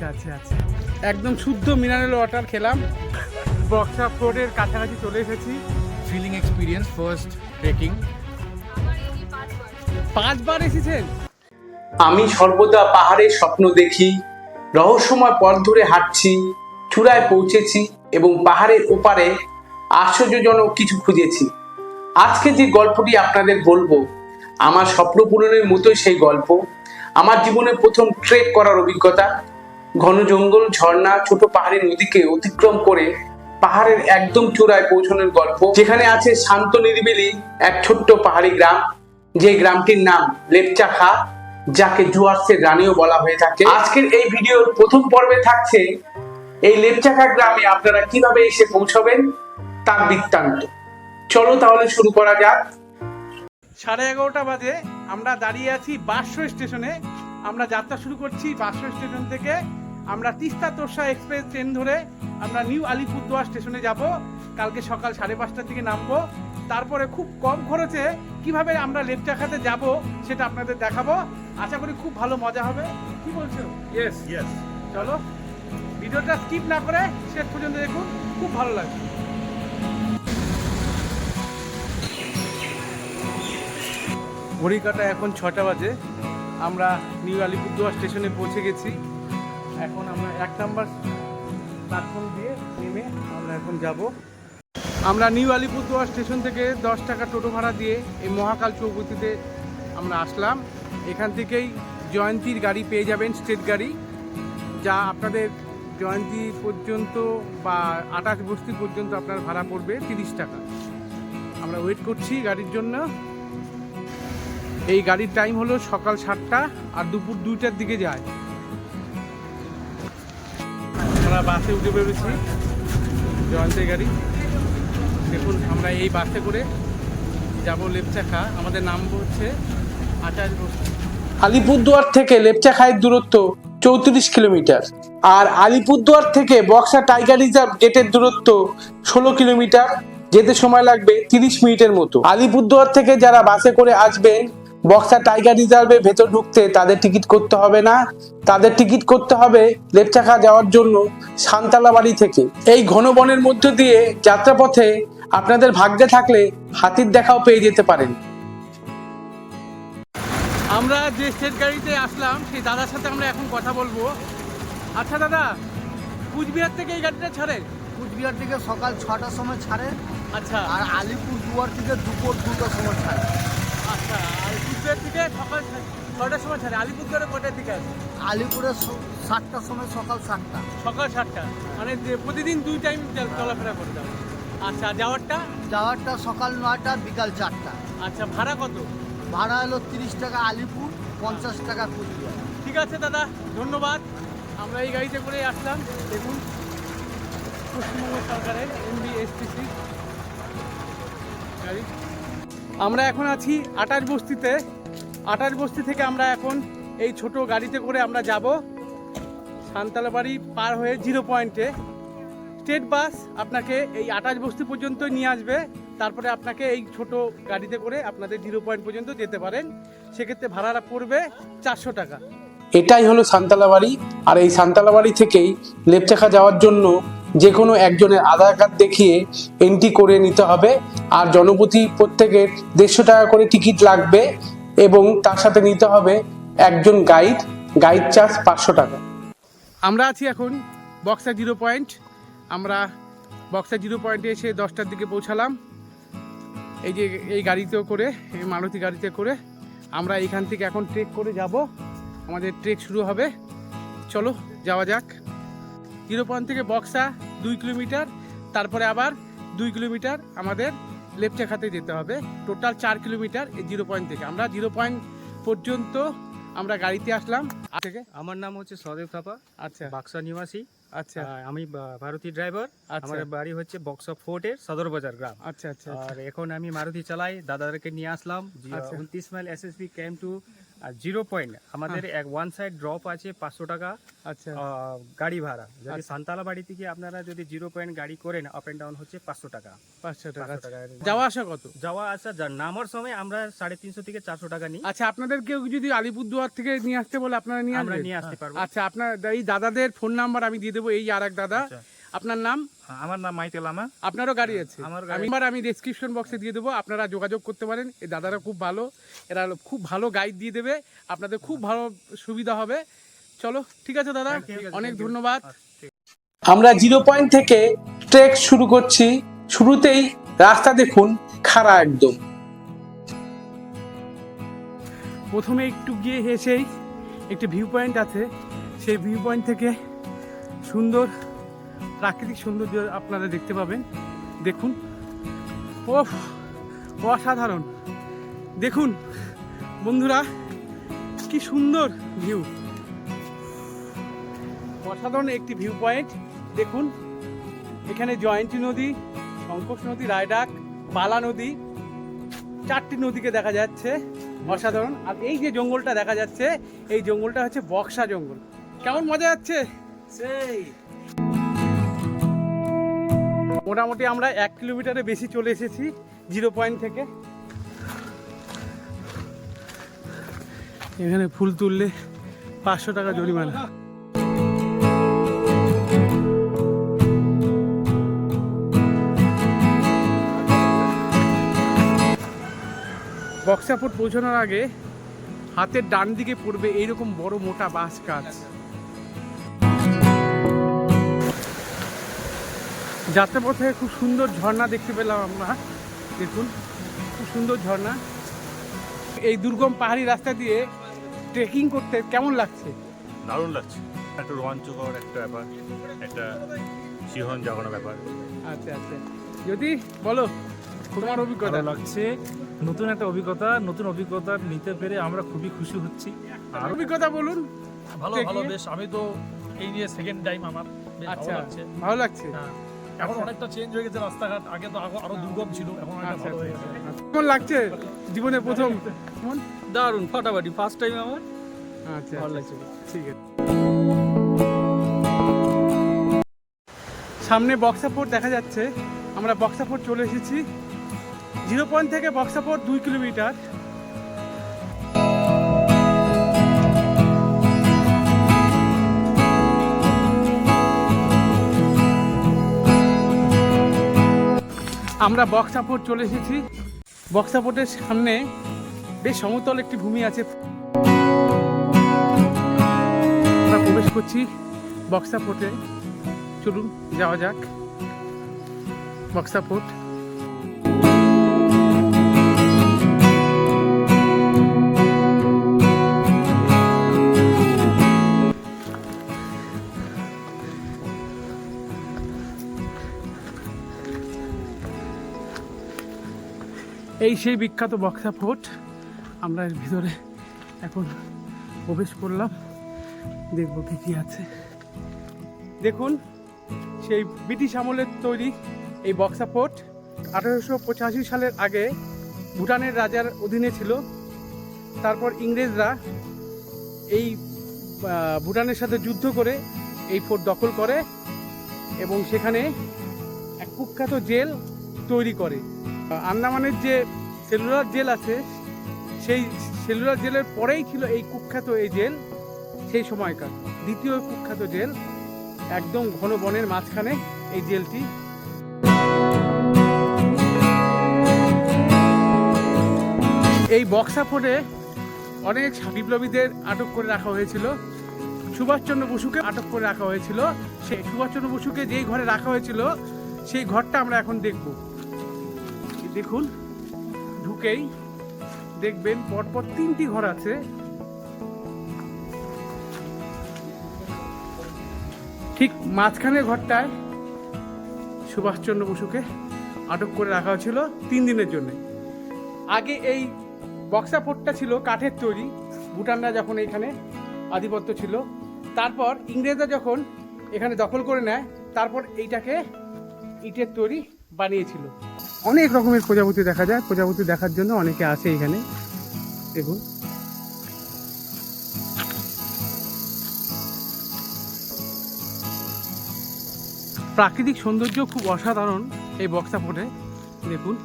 আচ্ছা আচ্ছা আচ্ছা। একদম শুদ্ধ মিনারেল ওয়াটার খেলাম। বক্সা ফোর্টের কাছাকাছি চলে এসেছি। ফিলিং এক্সপিরিয়েন্স ফার্স্ট ট্রেকিং পাঁচবার এসেছেন আমি সর্বদা পাহাড়ের স্বপ্ন দেখি, রহস্যময় পথ ধরে হাঁটছি, চূড়ায় পৌঁছেছি এবং পাহাড়ের ওপারে আশ্চর্যজনক কিছু খুঁজেছি। আজকে যে গল্পটি আপনাদের বলব, আমার স্বপ্ন পূরণের মতোই সেই গল্প। আমার জীবনে প্রথম ট্রেক করার অভিজ্ঞতা ঘন জঙ্গল, ঝর্ণা, ছোট পাহাড়ের নদীকে অতিক্রম করে পাহাড়ের একদম চূড়ায় পৌঁছানোর গল্প। যেখানে আছে শান্ত নিরিবিলি এক ছোট্ট পাহাড়ি গ্রাম। যে গ্রামটির নাম লেপচাখা, যাকে জুয়ার্সের রানীও বলা হয়ে থাকে। আজকের এই ভিডিওর প্রথম পর্বে থাকছে এই লেপচাখা গ্রামে আপনারা কীভাবে এসে পৌঁছাবেন তার বৃত্তান্ত। চলো তাহলে শুরু করা যাক। সাড়ে এগারোটা বাজে, আমরা দাঁড়িয়ে আছি বাসো স্টেশনে। আমরা যাত্রা শুরু করছি বাসো স্টেশন থেকে। আমরা তিস্তা তোরসা এক্সপ্রেস ট্রেন ধরে আমরা নিউ আলিপুরদুয়ার স্টেশনে যাব। কালকে সকাল সাড়ে পাঁচটার দিকে নামবো। তারপরে খুব কম খরচে কীভাবে আমরা লেপচাখাতে যাব সেটা আপনাদের দেখাবো। আশা করি খুব ভালো মজা হবে। কি বলছো? ইয়েস ইয়েস চলো ভিডিওটা স্কিপ না করে শেষ পর্যন্ত দেখুন। খুব ভালো লাগবে। ঘড়ি কাটা এখন ছটা বাজে। আমরা নিউ আলিপুরদুয়ার স্টেশনে পৌঁছে গেছি। এখন আমরা এক নাম্বার প্ল্যাটফর্ম দিয়ে নেমে আমরা এখন যাব। আমরা নিউ আলিপুরদুয়ার স্টেশন থেকে দশ টাকা টোটো ভাড়া দিয়ে এই মহাকাল চৌপতিতে আমরা আসলাম। এখান থেকেই জয়ন্তীর গাড়ি পেয়ে যাবেন, স্টেট গাড়ি, যা আপনাদের জয়ন্তী পর্যন্ত বা আটাশ বস্তি পর্যন্ত আপনার ভাড়া পড়বে তিরিশ টাকা। আমরা ওয়েট করছি গাড়ির জন্য। এই গাড়ির টাইম হলো সকাল সাতটা আর দুপুর দুইটার দিকে যায়। আমরা বাসে উঠে পেরেছি জয়ন্তের গাড়ি। দেখুন, আমরা এই বাসে করে যাব লেপচাখা। আমাদের নাম হচ্ছে আচার্য আলিপুরদুয়ার থেকে লেপচাখায়ের দূরত্ব চৌত্রিশ কিলোমিটার আর আলিপুরদুয়ার থেকে বক্সা টাইগার রিজার্ভ গেটের দূরত্ব ষোলো কিলোমিটার। যেতে সময় লাগবে তিরিশ মিনিটের মতো। আলিপুরদুয়ার থেকে যারা বাসে করে আসবেন বক্সা টাইগার রিজার্ভে ভেতর ঢুকতে তাদের টিকিট করতে হবে না। তাদের টিকিট করতে হবে লেপচাখা যাওয়ার জন্য সান্তালা বাড়ি থেকে। এই ঘন বনের মধ্য দিয়ে যাত্রাপথে আপনাদের ভাগ্যে থাকলে হাতির দেখাও পেয়ে যেতে পারেন। আমরা যে স্টেট গাড়িতে আসলাম সেই দাদার সাথে আমরা এখন কথা বলব। আচ্ছা দাদা কুচবিহার থেকে এই গাড়িটা ছাড়ে? কুচবিহার থেকে সকাল ছটার সময় ছাড়ে। আচ্ছা। আর আলিপুর দুয়ার থেকে দুপুর দুটোর সময় ছাড়ে। আচ্ছা কুচবিহার থেকে সকাল ছটার সময় ছাড়ে আলিপুরদুয়ারে কটার দিকে আছে আলিপুরে সাতটার সময় সকাল সাতটা। সকাল সাতটা মানে প্রতিদিন দুই টাইম চলাফেরা করে যাবে আচ্ছা যাওয়ারটা? যাওয়ারটা সকাল নয়টা বিকাল চারটা। আচ্ছা ভাড়া কত? ভাড়া হলো তিরিশ টাকা আলিপুর পঞ্চাশ টাকা কুচবিহার। ঠিক আছে দাদা ধন্যবাদ। আমরা এই গাড়িতে করে আসলাম। দেখুন পশ্চিমবঙ্গ সরকারের এমবিএসটিসি গাড়ি। আমরা এখন আছি আটাশ বস্তিতে। আটাশ বস্তি থেকে আমরা এখন এই ছোট গাড়িতে করে আমরা যাব। সান্তালবাড়ি পার হয়ে জিরো পয়েন্টে স্টেট বাস আপনাকে এই আটাশ বস্তি পর্যন্ত নিয়ে আসবে। তারপরে আপনাকে এই ছোট গাড়িতে করে আপনাদের জিরো পয়েন্ট পর্যন্ত যেতে পারেন। সেক্ষেত্রে ভাড়াটা পড়বে চারশো টাকা। এটাই হলো সান্তালাবাড়ি। আর এই সান্তালাবাড়ি থেকেই লেপচাখা যাওয়ার জন্য যে কোনো একজনের আধার কার্ড দেখিয়ে এন্ট্রি করে নিতে হবে। আর জনপ্রতি প্রত্যেকের দেড়শো টাকা করে টিকিট লাগবে এবং তার সাথে নিতে হবে একজন গাইড গাইড চার্জ পাঁচশো টাকা। আমরা আছি এখন বক্সা জিরো পয়েন্ট। আমরা বক্সা জিরো পয়েন্টে এসে দশটার দিকে পৌঁছালাম। এই যে এই গাড়িতেও করে, এই মারুতি গাড়িতে করে আমরা এখান থেকে এখন ট্রেক করে যাব। আমাদের ট্রেক শুরু হবে। চলো, যাওয়া যাক। জিরো পয়েন্ট থেকে বক্সা দুই কিলোমিটার তারপরে আবার দুই কিলোমিটার আমাদের লেপচা খাতে যেতে হবে। টোটাল চার কিলোমিটার এই জিরো পয়েন্ট থেকে। আমরা জিরো পয়েন্ট পর্যন্ত আমরা গাড়িতে আসলাম। থেকে আমার নাম হচ্ছে সদেব থাপা আচ্ছা। বাক্সা নিবাসী। আচ্ছা। আমি ভারতী ড্রাইভার আচ্ছা। আমার বাড়ি হচ্ছে বক্সা ফোর্টের সদর বাজার গ্রাম। আচ্ছা আচ্ছা আর এখন আমি মারুতি চালাই দাদাদেরকে নিয়ে আসলাম। আচ্ছা। উনত্রিশ মাইল এসএসবি ক্যাম্প টু আর জিরো পয়েন্ট আমাদের হ্যাঁ। এক ওয়ান সাইড ড্রপ আছে পাঁচশো টাকা আচ্ছা। গাড়ি ভাড়া। যদি আচ্ছা। সান্তালা বাড়ি থেকে আপনারা যদি জিরো পয়েন্ট গাড়ি করেন আপ অ্যান্ড ডাউন হচ্ছে পাঁচশো টাকা। পাঁচশো টাকা যাওয়া আসা কত? যাওয়া আসা নামার সময় আমরা সাড়ে তিনশো থেকে চারশো টাকা নিই। আচ্ছা আপনাদের কেউ যদি আলিপুরদুয়ার থেকে নিয়ে আসতে বলে আপনারা নিয়ে আমরা নিয়ে আসতে পারব। আচ্ছা আপনার এই দাদাদের ফোন নাম্বার আমি দিয়ে দেবো এই আর এক দাদা। আচ্ছা। আপনার নাম? আমার নাম মাইকেল আমা। আপনারও গাড়ি আছে? আমার আমি এবার আমি ডেসক্রিপশন বক্সে দিয়ে দেবো আপনারা যোগাযোগ করতে পারেন। এই দাদারা খুব ভালো এরা খুব ভালো গাইড দিয়ে দেবে আপনাদের খুব ভালো সুবিধা হবে। চলো ঠিক আছে দাদা? অনেক ধন্যবাদ। আমরা জিরো পয়েন্ট থেকে ট্রেক শুরু করছি। শুরুতেই রাস্তা দেখুন খাড়া একদম। প্রথমে একটু গিয়ে হেসেই একটি ভিউ পয়েন্ট আছে। সেই ভিউ পয়েন্ট থেকে সুন্দর প্রাকৃতিক সৌন্দর্য আপনারা দেখতে পাবেন। দেখুন। ও অসাধারণ। দেখুন, বন্ধুরা, কি সুন্দর ভিউ। অসাধারণ একটি ভিউ পয়েন্ট। দেখুন, এখানে জয়ন্তী নদী শঙ্কোষ নদী, রায়ডাক, বালা নদী, চারটি নদীকে দেখা যাচ্ছে। অসাধারণ। আর এই যে জঙ্গলটা দেখা যাচ্ছে, এই জঙ্গলটা হচ্ছে বক্সা জঙ্গল। কেমন মজা যাচ্ছে? সেই। মোটামুটি আমরা এক কিলোমিটারে বেশি চলে এসেছি জিরো পয়েন্ট থেকে। এখানে ফুল তুললে পাঁচশো টাকা জরিমানা। বক্সাপুর পৌঁছানোর আগে হাতের ডান দিকে পড়বে এইরকম বড় মোটা বাঁশ গাছ। যাত্রাপথে খুব সুন্দর ঝর্ণা দেখতে পেলাম আমরা। দেখুন খুব সুন্দর ঝর্ণা। এই দুর্গম পাহাড়ি রাস্তা দিয়ে ট্রেকিং করতে কেমন লাগছে? দারুণ লাগছে। একটা রোমাঞ্চকর একটা ব্যাপার একটা শিহরণ জাগানো ব্যাপার। আচ্ছা আচ্ছা। যদি বলো তোমার অভিজ্ঞতা। লাগছে। নতুন একটা অভিজ্ঞতা নতুন অভিজ্ঞতা নিতে পেরে আমরা খুবই খুশি হচ্ছি। আর অভিজ্ঞতা বলুন ভালো ভালো বেশ। আমি তো এই নিয়ে সেকেন্ড টাইম আমার। আচ্ছা ভালো লাগছে। ভালো লাগছে? হ্যাঁ। এখন আচ্ছা। অনেকটা চেঞ্জ হয়ে গেছে রাস্তাঘাট। আগে তো আরো- দুর্গম ছিল এখন অনেকটা আচ্ছা ভালো হয়ে গেছে। আচ্ছা। কেমন লাগছে জীবনে প্রথম? কেমন? দারুণ ফাটাফাটি। ফার্স্ট টাইম আমার। আচ্ছা ভালো আচ্ছা, লাগছে। ঠিক আছে। সামনে বক্সাপুর দেখা যাচ্ছে। আমরা বক্সাপুর চলে এসেছি। জিরো পয়েন্ট থেকে বক্সাপুর দুই কিলোমিটার আমরা বক্সাপুর চলে এসেছি। বক্সাপুরের সামনে বেশ সমতল একটি ভূমি আছে। আমরা প্রবেশ করছি বক্সাপোর্টে চলুন, যাওয়া যাক। বক্সা এই সেই বিখ্যাত বক্সা ফোর্ট আমরা এর ভিতরে এখন প্রবেশ করলাম। দেখব কি কি আছে। দেখুন, সেই ব্রিটিশ আমলের তৈরি এই বক্সা ফোর্ট আঠারোশো পঁচাশি সালের আগে ভুটানের রাজার অধীনে ছিল। তারপর ইংরেজরা এই ভুটানের সাথে যুদ্ধ করে এই ফোর্ট দখল করে এবং সেখানে এক কুখ্যাত জেল তৈরি করে। আন্দামানের যে সেলুলার জেল আছে, সেই সেলুলার জেলের পরেই ছিল এই কুখ্যাত এই জেল, সেই সময়কার। দ্বিতীয় কুখ্যাত জেল, একদম ঘন বনের মাঝখানে এই জেলটি। এই বক্সা ফোর্টে অনেক বিপ্লবীদের আটক করে রাখা হয়েছিল। সুভাষচন্দ্র বসুকে আটক করে রাখা হয়েছিল। সেই সুভাষচন্দ্র বসুকে যেই ঘরে রাখা হয়েছিল, সেই ঘরটা আমরা এখন দেখব। দেখুন, ঢুকেই দেখবেন পরপর তিনটি ঘর আছে। ঠিক মাঝখানের ঘরটায় সুভাষচন্দ্র বসুকে আটক করে রাখা হয়েছিল তিন দিনের জন্য। আগে এই বক্সা ফোর্টটা ছিল কাঠের তৈরি, ভুটানরা যখন এখানে আধিপত্য ছিল। তারপর ইংরেজরা যখন এখানে দখল করে নেয়, তারপর এইটাকে ইটের তৈরি বানিয়েছিল। অনেক রকমের প্রজাপতি দেখা যায়। প্রজাপতি দেখার জন্য অনেকে আসে এখানে। দেখুন। প্রাকৃতিক সৌন্দর্য খুব অসাধারণ এই বক্সা ফোটে দেখুন।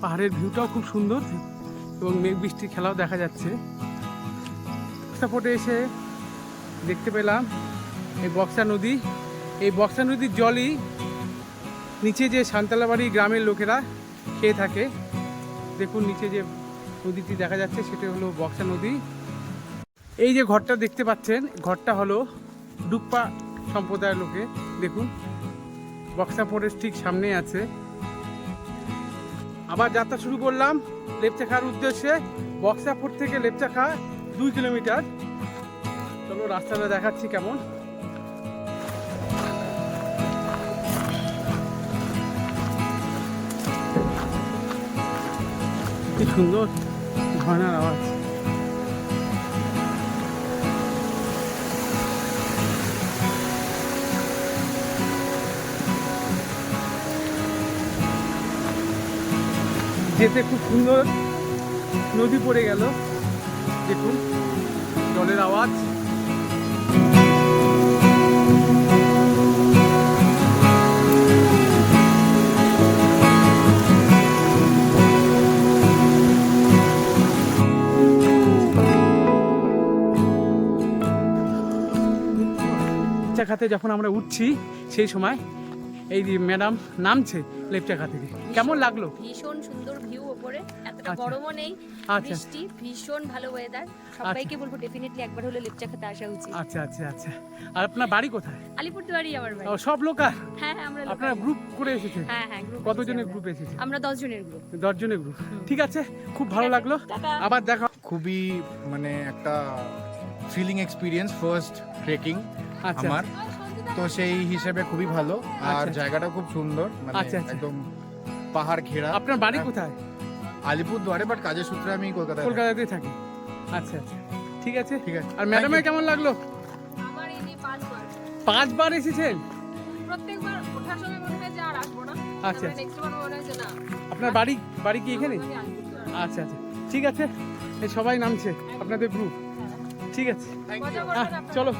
পাহাড়ের ভিউটাও খুব সুন্দর এবং মেঘ বৃষ্টির খেলাও দেখা যাচ্ছে। বক্সা ফোটে এসে দেখতে পেলাম। এই বক্সা নদী। এই বক্সা নদীর জলই নিচে যে সান্তালাবাড়ি গ্রামের লোকেরা খেয়ে থাকে, দেখুন নিচে যে নদীটি দেখা যাচ্ছে, সেটা হলো বক্সা নদী। এই যে ঘরটা দেখতে পাচ্ছেন, ঘরটা হলো ডুপ্পা সম্প্রদায়ের লোকে, দেখুন। বক্সা ফোর্টের ঠিক সামনেই আছে। আবার যাত্রা শুরু করলাম লেপচাখার উদ্দেশ্যে। বক্সা ফোর্ট থেকে লেপচাখা দুই কিলোমিটার। চলো রাস্তাটা দেখাচ্ছি কেমন। কি সুন্দর ঝর্ণার আওয়াজ। যেতে খুব সুন্দর নদী পড়ে গেল দেখুন জলের আওয়াজ। লেপচাখাতে যখন আমরা উঠছি সেই সময় এই যে ম্যাডাম নামছে লেপচাখা থেকে কেমন লাগল? ভীষণ সুন্দর ভিউ ওপরে। এতটা আচ্ছা। গরমও নেই আচ্ছা। বৃষ্টি ভীষণ ভালো ওয়েদার সবাইকে বলব ডেফিনেটলি একবার হলো লেপচা খেতে আসা উচিত। আচ্ছা আচ্ছা আচ্ছা। আর আপনার বাড়ি কোথায়? আলিপুরদুয়ারই আমার বাড়ি। সব লোকাল হ্যাঁ আমরা আপনারা গ্রুপ করে এসেছেন? হ্যাঁ হ্যাঁ গ্রুপ কতজনের গ্রুপ এসেছে? আমরা দশ জনের গ্রুপ দশ জনের গ্রুপ ঠিক আছে খুব ভালো লাগল। আবার দেখা খুবই মানে একটা ফিলিং এক্সপিরিয়েন্স ফার্স্ট ট্রেকিং আচ্ছা আমার। তো সেই হিসেবে খুবই ভালো। আর আচ্ছা। জায়গাটা খুব সুন্দর মানে আচ্ছা, আচ্ছা। একদম পাহাড় ঘেরা। আপনার বাড়ি কোথায়? আলিপুর দুয়ারে বাট কাজের সূত্রে আমি কলকাতায় থাকি। কলকাতাতেই থাকি। আচ্ছা আচ্ছা। ঠিক আছে। ঠিক আছে। আর ম্যাডামের কেমন লাগল? আমার এই পাঁচবার। পাঁচবার এসেছেন? প্রত্যেকবার ওঠার সময় মনে হয় যে আর আসব না। আচ্ছা নেক্সট বার মনে হয় যে না। আপনার বাড়ি বাড়ি কি এখানে? আচ্ছা আচ্ছা। ঠিক আছে। এই সবাই নামছে। আপনাদের গ্রুপ ঠিক আছে। মজা আহ, করবেন আপনারা। চলো।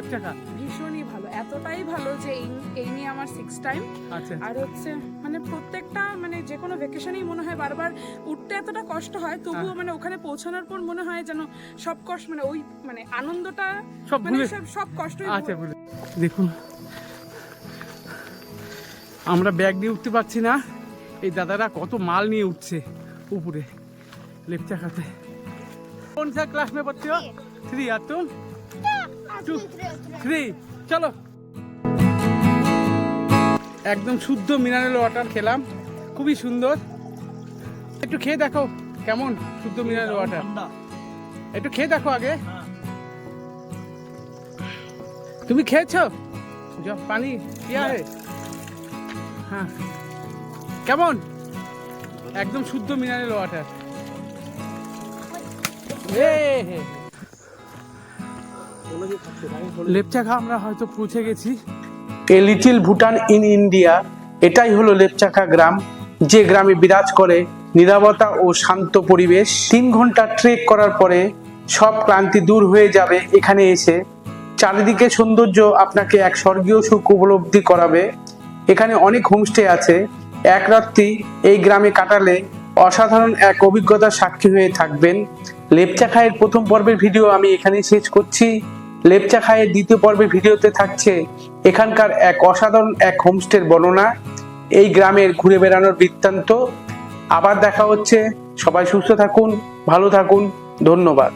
চলো টাকা ভীষণই ভালো এতটাই ভালো যে এই এই নিয়ে আমার সিক্স টাইম আচ্ছা আর হচ্ছে মানে প্রত্যেকটা মানে যে কোনো ভেকেশনেই মনে হয় বারবার উঠতে এতটা কষ্ট হয় তবুও হ্যাঁ। মানে ওখানে পৌঁছানোর পর মনে হয় যেন সব কষ্ট মানে ওই মানে আনন্দটা সব মানে ভুলে সব সব কষ্টই আচ্ছা ভুলে- বলে দেখুন আমরা ব্যাগ নিয়ে উঠতে পারছি না এই দাদারা কত মাল নিয়ে উঠছে উপরে লেপচা খাতে कौन सा क्लास में पढ़ते हो थ्री और तुम टू থ্রি চলো। একদম শুদ্ধ মিনারেল ওয়াটার খেলাম খুবই সুন্দর। একটু খেয়ে দেখো কেমন শুদ্ধ মিনারেল ওয়াটার। একটু খেয়ে দেখো আগে। তুমি খেয়েছো? जो পানি কিয়া হে হ্যাঁ। কেমন? একদম শুদ্ধ মিনারেল ওয়াটার। লেপচাখা আমরা হয়তো পৌঁছে গেছি। A little Bhutan in India, এটাই হলো লেপচাখা গ্রাম, যে গ্রামে বিরাজ করে নিরাপত্তা ও শান্ত পরিবেশ। তিন ঘণ্টা ট্রেক করার পরে সব ক্লান্তি দূর হয়ে যাবে এখানে এসে। চারিদিকে সৌন্দর্য আপনাকে এক স্বর্গীয় সুখ উপলব্ধি করাবে। এখানে অনেক হোমস্টে আছে। এক রাত্রি এই গ্রামে কাটালে অসাধারণ এক অভিজ্ঞতার সাক্ষী হয়ে থাকবেন। লেপচা খায়ের প্রথম পর্বের ভিডিও আমি এখানেই শেষ করছি। লেপচা খায়ের দ্বিতীয় পর্বে ভিডিওতে থাকছে এখানকার এক অসাধারণ এক হোমস্টের বর্ণনা। এই গ্রামের ঘুরে বেড়ানোর বৃত্তান্ত। আবার দেখা হচ্ছে। সবাই সুস্থ থাকুন, ভালো থাকুন। ধন্যবাদ।